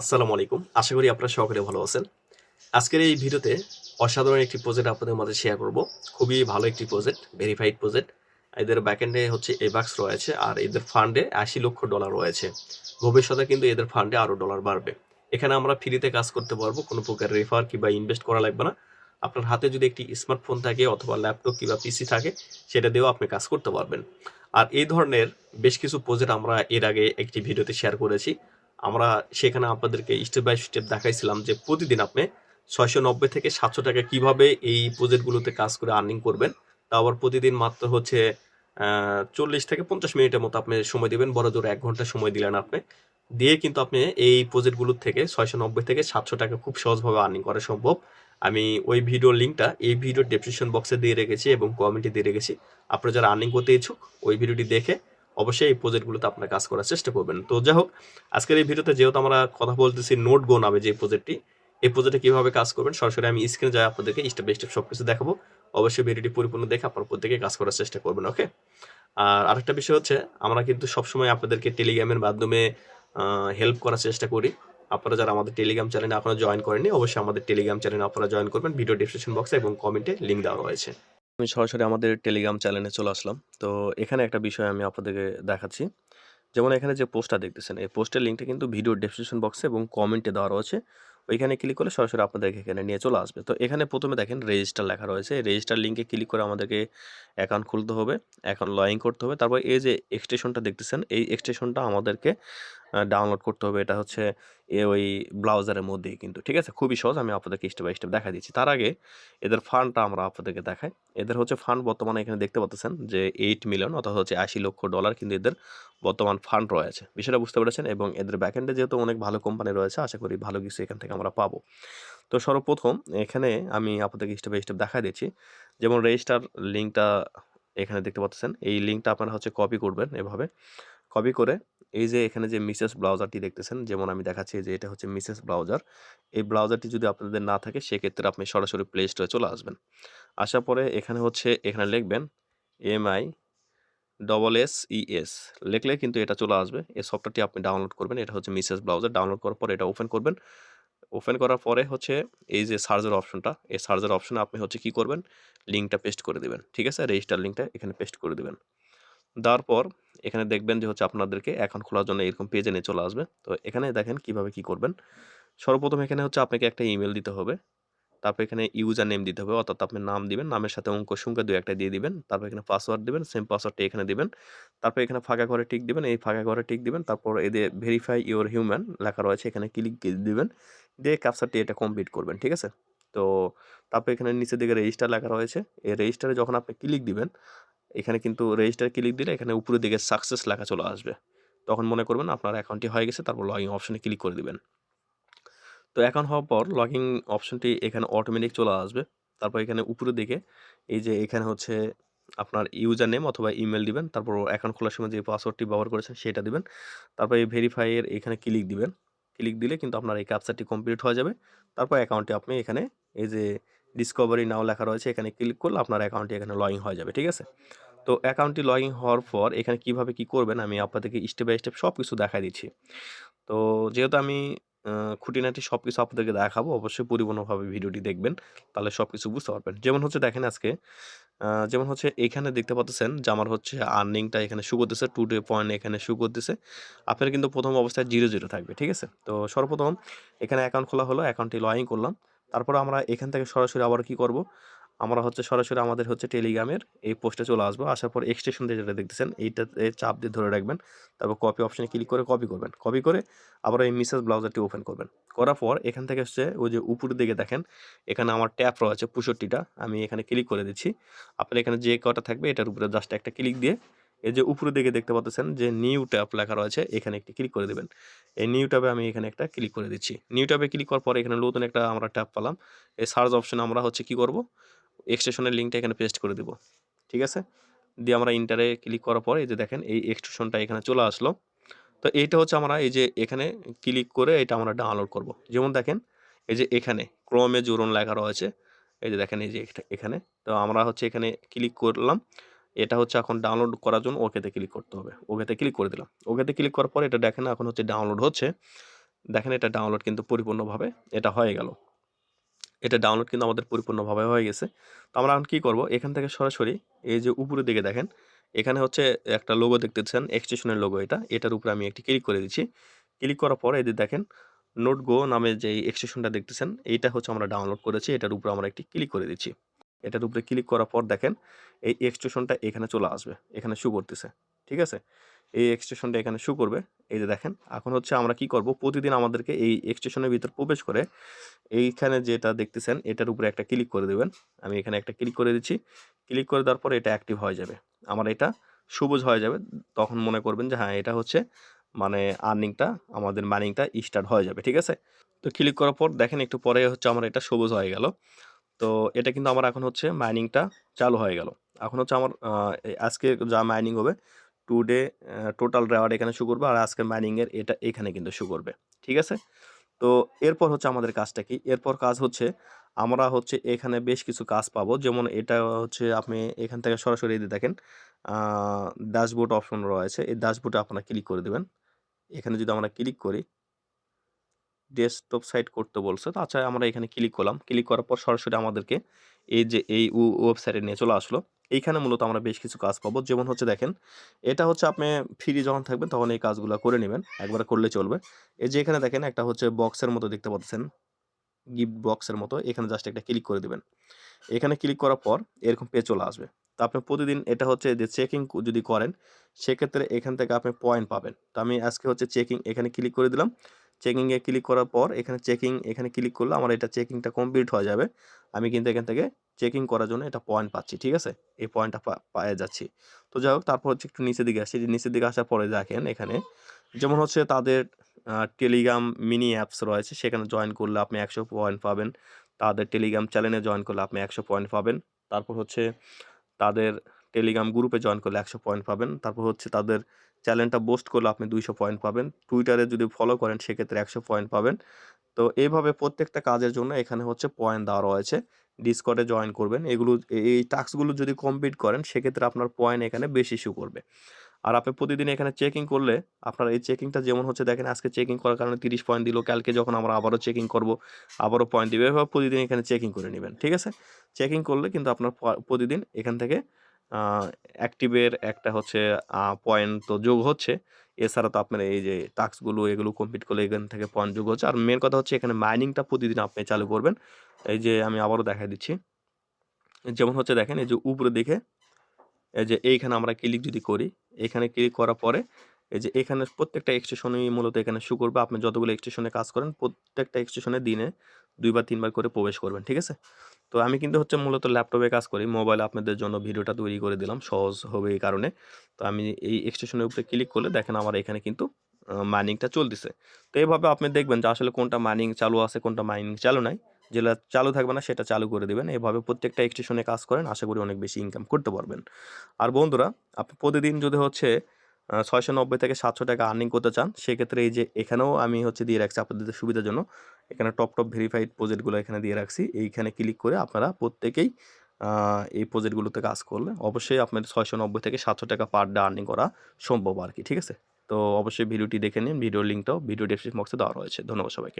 আসসালামু আলাইকুম। আশা করি আপনারা সকলে ভালো আছেন। আজকের এই ভিডিওতে অসাধারণ একটি প্রজেক্ট আপনাদের মাঝে শেয়ার করব। খুবই ভালো একটি প্রজেক্ট ভেরিফাইড প্রজেক্ট এদের ব্যাকএন্ডে হচ্ছে এবাক্স রয়েছে আর এদের ফান্ডে আশি লক্ষ ডলার রয়েছে। ভবিষ্যতে কিন্তু এদের ফান্ডে আরও ডলার বাড়বে। এখানে আমরা ফ্রিতে কাজ করতে পারব, কোনো প্রকার রেফার কিংবা ইনভেস্ট করা লাগবে না। আপনার হাতে যদি একটি স্মার্টফোন থাকে অথবা ল্যাপটপ কিংবা পিসি থাকে, সেটা দিয়েও আপনি কাজ করতে পারবেন। আর এই ধরনের বেশ কিছু প্রজেক্ট আমরা এর আগে একটি ভিডিওতে শেয়ার করেছি। আমরা সেখানে আপনাদেরকে স্টেপ বাই স্টেপ দেখাইছিলাম যে প্রতিদিন আপনি ছয়শো নব্বই থেকে সাতশো টাকা কীভাবে এই প্রজেক্টগুলোতে কাজ করে আর্নিং করবেন। তা আবার প্রতিদিন মাত্র হচ্ছে চল্লিশ থেকে পঞ্চাশ মিনিটের মতো আপনি সময় দিবেন। বড় জোর এক ঘণ্টা সময় দিলেন আপনি। দিয়ে কিন্তু আপনি এই প্রজেক্টগুলোর থেকে ছয়শো নব্বই থেকে সাতশো টাকা খুব সহজভাবে আর্নিং করা সম্ভব। আমি ওই ভিডিওর লিঙ্কটা এই ভিডিওর ডেসক্রিপশন বক্সে দিয়ে রেখেছি এবং কমেন্টে দিয়ে রেখেছি। আপনারা যারা আর্নিং করতে ইচ্ছুক, ওই ভিডিওটি দেখে অবশ্যই এই প্রজেক্টগুলোতে আপনার কাজ করার চেষ্টা করবেন। তো যাই হোক, আজকের এই ভিডিওতে যেহেতু আমরা কথা বলতেছি নোট গো নামে যে প্রজেক্টটি এই প্রজেক্টে কীভাবে কাজ করবেন, সরাসরি আমি স্ক্রিনে যাই, আপনাদেরকে স্টেপ বাই স্টেপ সবকিছু দেখাবো। অবশ্যই ভিডিওটি পরিপূর্ণ দেখে আপনার প্রত্যেকে কাজ করার চেষ্টা করবেন ওকে আর আরেকটা বিষয় হচ্ছে, আমরা কিন্তু সবসময় আপনাদেরকে টেলিগ্রামের মাধ্যমে হেল্প করার চেষ্টা করি। আপনারা যারা আমাদের টেলিগ্রাম চ্যানেলে এখনও জয়েন করেননি, অবশ্যই আমাদের টেলিগ্রাম চ্যানেলে আপনারা জয়েন করবেন। ভিডিও ডিসক্রিপশন বক্সে এবং কমেন্টে লিঙ্ক দেওয়া রয়েছে। আমি সরাসরি আমাদের টেলিগ্রাম চ্যানেলে চলে আসলাম। তো এখানে একটা বিষয় আমি আপনাদেরকে দেখাচ্ছি। যেমন এখানে যে পোস্টটা দেখতেছেন, এই পোস্টের লিঙ্কটা কিন্তু ভিডিও ডেসক্রিপশন বক্সে এবং কমেন্টে দেওয়া রয়েছে। ওইখানে ক্লিক করলে সরাসরি আপনাদেরকে এখানে নিয়ে চলে আসবে। তো এখানে প্রথমে দেখেন রেজিস্টার লেখা রয়েছে। রেজিস্টার লিঙ্কে ক্লিক করে আমাদেরকে অ্যাকাউন্ট খুলতে হবে অ্যাকাউন্ট লগ করতে হবে। তারপর এই যে এক্সটেশনটা দেখতেছেন, এই এক্সটেশনটা আমাদেরকে ডাউনলোড করতে হবে। এটা হচ্ছে ওই ব্রাউজারের মধ্যেই কিন্তু। ঠিক আছে? খুবই সহজ। আমি আপনাদেরকে স্টেপ বাই স্টেপ দেখা দিচ্ছি। তার আগে এদের ফান্ডটা আমরা আপনাদেরকে দেখাই। এদের হচ্ছে ফান্ড বর্তমানে এখানে দেখতে পাচ্ছেন যে এইট মিলিয়ন অর্থাৎ হচ্ছে আশি লক্ষ ডলার কিন্তু এদের বর্তমান ফান্ড রয়েছে। বিষয়টা বুঝতে পেরেছেন? এবং এদের ব্যাকএন্ডে যেহেতু অনেক ভালো কোম্পানি রয়েছে, আশা করি ভালো কিছু এখান থেকে আমরা পাবো। তো সর্বপ্রথম এখানে আমি আপনাদেরকে স্টেপ বাই স্টেপ দেখা দিচ্ছি। যেমন রেজিস্টার লিঙ্কটা এখানে দেখতে পাচ্ছেন। এই লিঙ্কটা আপনারা হচ্ছে কপি করবেন এভাবে। কপি করে এই যে এখানে যে মিসেস ব্রাউজারটি দেখতেছেন, যেমন আমি দেখাচ্ছি যে এটা হচ্ছে মিসেস ব্রাউজার। এই ব্রাউজারটি যদি আপনাদের না থাকে, সেক্ষেত্রে আপনি সরাসরি প্লে স্টোরে চলে আসবেন। আসার পরে এখানে হচ্ছে, এখানে লিখবেন এমআই ডবল এস ইএস লিখলে কিন্তু এটা চলে আসবে। এই সফটওয়্যারটি আপনি ডাউনলোড করবেন। এটা হচ্ছে মিসেস ব্রাউজার। ডাউনলোড করার পর এটা ওপেন করবেন। ওপেন করার পরে হচ্ছে, এই যে সার্জার অপশনটা, এই সার্জার অপশনে আপনি হচ্ছে কি করবেন? লিঙ্কটা পেস্ট করে দেবেন। ঠিক আছে? রেজিস্টার লিঙ্কটা এখানে পেস্ট করে দেবেন। দেওয়ার পর এখানে দেখবেন যে হচ্ছে আপনাদেরকে অ্যাকাউন্ট খোলার জন্য এরকম পেজে নিয়ে চলে আসবে। তো এখানে দেখেন কীভাবে কি করবেন। সর্বপ্রথম এখানে হচ্ছে আপনাকে একটা ইমেল দিতে হবে। তারপর এখানে ইউজার নেম দিতে হবে। অর্থাৎ আপনি নাম দিবেন, নামের সাথে অঙ্ক, সংখ্যা দু একটা দিয়ে দিবেন। তারপর এখানে পাসওয়ার্ড দিবেন সেম পাসওয়ার্ডটা এখানে দিবেন। তারপর এখানে ফাঁকা ঘরে টিক দিবেন। এই ফাঁকা ঘরে টিক দিবেন। তারপর এদের ভেরিফাই ইওর হিউম্যান লেখা রয়েছে, এখানে ক্লিক দিবেন। দিয়ে ক্যাপচারটি এটা কমপ্লিট করবেন, ঠিক আছে? তো তারপর এখানে নিচের দিকে রেজিস্টার লেখা রয়েছে। এই রেজিস্টারে যখন আপনি ক্লিক দিবেন এখানে কিন্তু রেজিস্টার ক্লিক দিলে এখানে উপরের দিকে সাকসেস লেখা চলে আসবে। তখন মনে করবেন আপনার অ্যাকাউন্টটি হয়ে গেছে, তারপর লগইন অপশনে ক্লিক করে দিবেন। তো অ্যাকাউন্ট হওয়ার পর লগইন অপশনটি এখানে অটোমেটিক চলে আসবে। তারপর এখানে উপরের দিকে এই যে এখানে হচ্ছে আপনার ইউজার নেম অথবা ইমেল দিবেন, তারপর অ্যাকাউন্ট খোলার সময় যে পাসওয়ার্ডটি ব্যবহার করেছেন সেটা দিবেন। তারপর এই ভেরিফাইয়ের এখানে ক্লিক দিবেন। ক্লিক দিলে কিন্তু আপনার এই ক্যাপচারটি কমপ্লিট হয়ে যাবে। তারপর অ্যাকাউন্টটি আপনি এখানে এই যে ডিসকভারি নাও লেখা রয়েছে, এখানে ক্লিক করলে আপনার অ্যাকাউন্টটি এখানে লগইন হয়ে যাবে, ঠিক আছে? তো অ্যাকাউন্টটি লগইন হওয়ার পর এখানে কীভাবে কি করবেন, আমি আপনাদেরকে স্টেপ বাই স্টেপ সব কিছু দেখা দিচ্ছি। তো যেহেতু আমি খুঁটিনাটি সব কিছু আপনাদেরকে দেখাবো, অবশ্যই পরিপূর্ণভাবে ভিডিওটি দেখবেন, তাহলে সব কিছু বুঝতে পারবেন। যেমন হচ্ছে দেখেন আজকে যেমন হচ্ছে এখানে দেখতে পাচ্ছেন যে আমার হচ্ছে আর্নিংটা এখানে শু করতেছে টু ডে পয়েন্ট এখানে শু করতেছে, আপনার কিন্তু প্রথম অবস্থায় জিরো জিরো থাকবে, ঠিক আছে? তো সর্বপ্রথম এখানে অ্যাকাউন্ট খোলা হলো অ্যাকাউন্টটি ইন করলাম তারপর আমরা এখান থেকে সরাসরি আবার কি করব? আমরা হচ্ছে সরাসরি আমাদের হচ্ছে টেলিগ্রামের এই পোস্টে চলে আসব। আসার পর এক্সটেশন দিয়ে যেটা দেখতেছেন, এইটাতে চাপ দিয়ে ধরে রাখবেন। তারপর কপি অপশানে ক্লিক করে কপি করবেন। কপি করে আবার এই মিসেস ব্লাউজারটি ওপেন করবেন। করার পর এখান থেকে হচ্ছে ওই যে উপরের দিকে দেখেন, এখানে আমার ট্যাপ রয়েছে পুষট্টিটা আমি এখানে ক্লিক করে দিচ্ছি। আপনার এখানে যে কটা থাকবে, এটার উপরে জাস্ট একটা ক্লিক দিয়ে এই যে উপরের দিকে দেখতে পাচ্ছেন যে নিউ ট্যাপ লেখা রয়েছে, এখানে একটি ক্লিক করে দেবেন। এই নিউ ট্যাবে আমি এখানে একটা ক্লিক করে দিচ্ছি। নিউ ট্যাবে ক্লিক করার পর এখানে নতুন একটা আমরা ট্যাপ পেলাম। এই সার্চ অপশনে আমরা হচ্ছে কি করব? এক্সটেশনের লিঙ্কটা এখানে পেস্ট করে দেবো। ঠিক আছে? দিয়ে আমরা ইন্টারে ক্লিক করার পর এই যে দেখেন, এই এক্সটেশনটা এখানে চলে আসলো। তো এইটা হচ্ছে আমরা এই যে এখানে ক্লিক করে এটা আমরা ডাউনলোড করব। যেমন দেখেন, এই যে এখানে ক্রমে জোরন লেখা রয়েছে। এই যে দেখেন, এই যে এখানে। তো আমরা হচ্ছে এখানে ক্লিক করলাম। এটা হচ্ছে এখন ডাউনলোড করার জন্য ওকেতে ক্লিক করতে হবে। ওকেতে ক্লিক করে দিলাম। ওকেতে ক্লিক করার পর এটা দেখেন এখন হচ্ছে ডাউনলোড হচ্ছে। দেখেন এটা ডাউনলোড কিন্তু পরিপূর্ণভাবে এটা হয়ে গেল। এটা ডাউনলোড কিন্তু আমাদের পরিপূর্ণভাবে হয়ে গেছে। তো আমরা এখন কী করব? এখান থেকে সরাসরি এই যে উপরের দিকে দেখেন, এখানে হচ্ছে একটা লোগো দেখতেছেন এক্সটেশনের লোগো এটা। এটার উপরে আমি একটি ক্লিক করে দিচ্ছি। ক্লিক করার পরে এদের দেখেন নোট গো নামে যে এক্সটেশনটা দেখতেছেন, এইটা হচ্ছে আমরা ডাউনলোড করেছি। এটার উপরে আমরা একটি ক্লিক করে দিচ্ছি। এটার উপরে ক্লিক করার পর দেখেন এই এক্সটেশনটা এখানে চলে আসবে, এখানে শু করতেছে, ঠিক আছে? এই এক্সটেশনটা এখানে শু করবে, এই যে দেখেন, এখন হচ্ছে আমরা কি করব? প্রতিদিন আমাদেরকে এই এক্সটেশনের ভিতর প্রবেশ করে এইখানে যেটা দেখতেছেন, এটার উপরে একটা ক্লিক করে দেবেন। আমি এখানে একটা ক্লিক করে দিচ্ছি ক্লিক করে দেওয়ার পরে এটা অ্যাক্টিভ হয়ে যাবে। আমার এটা সবুজ হয়ে যাবে, তখন মনে করবেন যে হ্যাঁ এটা হচ্ছে মানে আর্নিংটা আমাদের মাইনিংটা স্টার্ট হয়ে যাবে, ঠিক আছে? তো ক্লিক করার পর দেখেন একটু পরে হচ্ছে আমার এটা সবুজ হয়ে গেল। তো এটা কিন্তু আমার এখন হচ্ছে মাইনিংটা চালু হয়ে গেল। এখন হচ্ছে আমার আজকে যা মাইনিং হবে টু ডে টোটাল রেওয়ার্ড এখানে শু করবে আর আজকের মাইনিংয়ের এটা এখানে কিন্তু শু করবে, ঠিক আছে? তো এরপর হচ্ছে আমাদের কাজটা কি? এরপর কাজ হচ্ছে আমরা হচ্ছে এখানে বেশ কিছু কাজ পাবো। যেমন এটা হচ্ছে আপনি এখান থেকে সরাসরি এই যে দেখেন ড্যাশবোর্ড অপশন রয়েছে। এই ড্যাশবোর্ডে আপনারা ক্লিক করে দেবেন। এখানে যদি আমরা ক্লিক করি ডেস্কটপ সাইট করতে বলছে। তো আচ্ছা আমরা এখানে ক্লিক করলাম। ক্লিক করার পর সরাসরি আমাদেরকে এই যে এই ওয়েবসাইটে নিয়ে চলে আসলো। এইখানে মূলত আমরা বেশ কিছু কাজ পাবো। যেমন হচ্ছে দেখেন, এটা হচ্ছে আপনি ফ্রি যখন থাকবেন তখন এই কাজগুলো করে নেবেন। একবার করলে চলবে। এই যে এখানে দেখেন একটা হচ্ছে বক্সের মতো দেখতে পাচ্ছেন। গিফট বক্সের মতো। এখানে জাস্ট একটা ক্লিক করে দেবেন। এখানে ক্লিক করার পর এরকম পে চলে আসবে। তো আপনি প্রতিদিন এটা হচ্ছে যে চেকিং যদি করেন, সেক্ষেত্রে এখান থেকে আপনি পয়েন্ট পাবেন। তো আমি আজকে হচ্ছে চেকিং এখানে ক্লিক করে দিলাম। চেকিংয়ে ক্লিক করার পর এখানে চেকিং এখানে ক্লিক করলে আমার এটা চেকিংটা কমপ্লিট হয়ে যাবে। আমি কিন্তু এখান থেকে চেকিং করার জন্য এটা পয়েন্ট পাচ্ছি, ঠিক আছে? এই পয়েন্টটা পায়ে যাচ্ছি। তো যাই হোক, তারপর হচ্ছে একটু নিচের দিকে আসছি যে নিচের দিকে আসার পরে দেখেন এখানে যেমন হচ্ছে তাদের টেলিগ্রাম মিনি অ্যাপস রয়েছে, সেখানে জয়েন করলে আপনি একশো পয়েন্ট পাবেন। তাদের টেলিগ্রাম চ্যানেলে জয়েন করলে আপনি একশো পয়েন্ট পাবেন। তারপর হচ্ছে তাদের টেলিগ্রাম গ্রুপে জয়েন করলে একশো পয়েন্ট পাবেন। তারপর হচ্ছে তাদের চ্যানেলটা বোস্ট করলে আপনি দুইশো পয়েন্ট পাবেন। টুইটারে যদি ফলো করেন, সেক্ষেত্রে একশো পয়েন্ট পাবেন। তো এইভাবে প্রত্যেকটা কাজের জন্য এখানে হচ্ছে পয়েন্ট দেওয়া রয়েছে। ডিসকর্ডে জয়েন করবেন। এগুলো, এই টাস্কগুলো যদি কমপ্লিট করেন, সেক্ষেত্রে আপনার পয়েন্ট এখানে বেশি ইস্যু করবে। আর আপনি প্রতিদিন এখানে চেকিং করলে আপনার এই চেকিংটা যেমন হচ্ছে, দেখেন আজকে চেকিং করার কারণে তিরিশ পয়েন্ট দিল, কালকে যখন আমরা আবারও চেকিং করব, আবারও পয়েন্ট দিবে, এভাবে প্রতিদিন এখানে চেকিং করে নেবেন, ঠিক আছে? চেকিং করলে কিন্তু আপনার প্রতিদিন এখান থেকে অ্যাক্টিভের একটা হচ্ছে পয়েন্ট তো যোগ হচ্ছে, এছাড়া তো আপনার এই যে টাস্কগুলো এগুলো কমপ্লিট করলে এখান থেকে পয়েন্ট যোগ হচ্ছে, আর মেন কথা হচ্ছে এখানে মাইনিংটা প্রতিদিন আপনি চালু করবেন, এই যে আমি আবারও দেখাই দিচ্ছি, যেমন হচ্ছে দেখেন এই যে উপরে দিকে এই যে এইখানে আমরা ক্লিক যদি করি, এখানে ক্লিক করার পরে এই যে এখানে প্রত্যেকটা এক্সটেশনই মূলত এখানে শু করবে। আপনি যতগুলো এক্সটেশনে কাজ করেন, প্রত্যেকটা এক্সটেশনে দিনে দুইবার, তিনবার করে প্রবেশ করবেন, ঠিক আছে? তো আমি কিন্তু হচ্ছে মূলত ল্যাপটপে কাজ করি মোবাইল আপনাদের জন্য ভিডিওটা তৈরি করে দিলাম, সহজ হবে এই কারণে। তো আমি এই এক্সটেশনের উপরে ক্লিক করলে দেখেন আমার এখানে কিন্তু মাইনিংটা চলতেছে। তো এইভাবে আপনি দেখবেন যে আসলে কোনটা মাইনিং চালু আছে, কোনটা মাইনিং চালু নাই। যেটা চালু থাকবে না, সেটা চালু করে দেবেন। এভাবে প্রত্যেকটা এক্সটেশনে কাজ করেন, আশা করি অনেক বেশি ইনকাম করতে পারবেন। আর বন্ধুরা, আপনি প্রতিদিন যদি হচ্ছে ছয়শো নব্বই থেকে সাতশো টাকা আর্নিং করতে চান, সেক্ষেত্রে এই যে এখানেও আমি হচ্ছে দিয়ে রাখছি আপনাদের সুবিধার জন্য। এখানে টপ টপ ভেরিফাইড প্রজেক্টগুলো এখানে দিয়ে রাখছি। এইখানে ক্লিক করে আপনারা প্রত্যেকেই এই প্রজেক্টগুলোতে কাজ করলে অবশ্যই আপনার ছয়শো নব্বই থেকে সাতশো টাকা পার ডে আর্নিং করা সম্ভব আর কি, ঠিক আছে? তো অবশ্যই ভিডিওটি দেখে নিন, ভিডিওর লিঙ্কটাও ভিডিও ডেসক্রিপশন বক্সে দেওয়া রয়েছে। ধন্যবাদ সবাইকে।